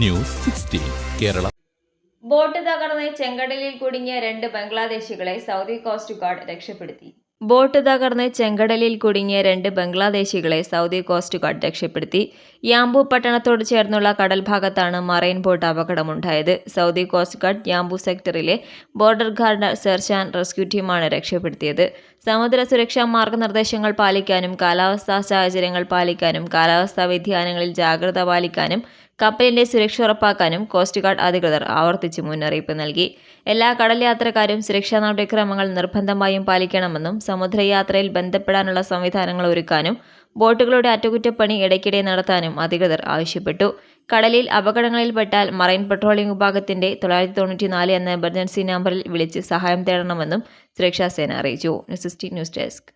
News sixteen Kerala. Boat തകർന്ന് ചെങ്കടലിൽ കുടുങ്ങിയ രണ്ട് ബംഗ്ലാദേശികളെ സൗദി കോസ്റ്റ് ഗാർഡ് രക്ഷപ്പെടുത്തി. ബോട്ട് തകർന്ന് ചെങ്കടലിൽ കുടുങ്ങിയ രണ്ട് ബംഗ്ലാദേശികളെ സൗദി കോസ്റ്റ് ഗാർഡ് രക്ഷപ്പെടുത്തി. യാംബു പട്ടണത്തോട് ചേർന്നുള്ള കടൽഭാഗത്താണ് മറൈൻ ബോട്ട് അപകടമുണ്ടായത്. Saudi coast guard Yanbu സെക്ടറിലെ border guard search and rescue ടീമാണ് രക്ഷപ്പെടുത്തിയത്. സമുദ്ര സുരക്ഷാ മാർഗനിർദ്ദേശങ്ങൾ പാലിക്കാനും കാലാവസ്ഥാ സാഹചര്യങ്ങൾ പാലിക്കാനും കാലാവസ്ഥാ വ്യതിയാനങ്ങളിൽ ജാഗ്രത പാലിക്കാനും കപ്പലിന്റെ സുരക്ഷ ഉറപ്പാക്കാനും കോസ്റ്റ് ഗാർഡ് അധികൃതർ ആവർത്തിച്ച് മുന്നറിയിപ്പ് നൽകി. എല്ലാ കടൽ യാത്രക്കാരും സുരക്ഷാ നടപടിക്രമങ്ങൾ നിർബന്ധമായും പാലിക്കണമെന്നും സമുദ്രയാത്രയിൽ ബന്ധപ്പെടാനുള്ള സംവിധാനങ്ങൾ ഒരുക്കാനും ബോട്ടുകളുടെ അറ്റകുറ്റപ്പണി ഇടയ്ക്കിടെ നടത്താനും അധികൃതർ ആവശ്യപ്പെട്ടു. കടലിൽ അപകടങ്ങളിൽപ്പെട്ടാൽ മറൈൻ പെട്രോളിംഗ് വിഭാഗത്തിന്റെ തൊള്ളായിരത്തി തൊണ്ണൂറ്റിനാല് എന്ന എമർജൻസി നമ്പറിൽ വിളിച്ച് സഹായം തേടണമെന്നും സുരക്ഷാസേന അറിയിച്ചു. News sixteen news desk.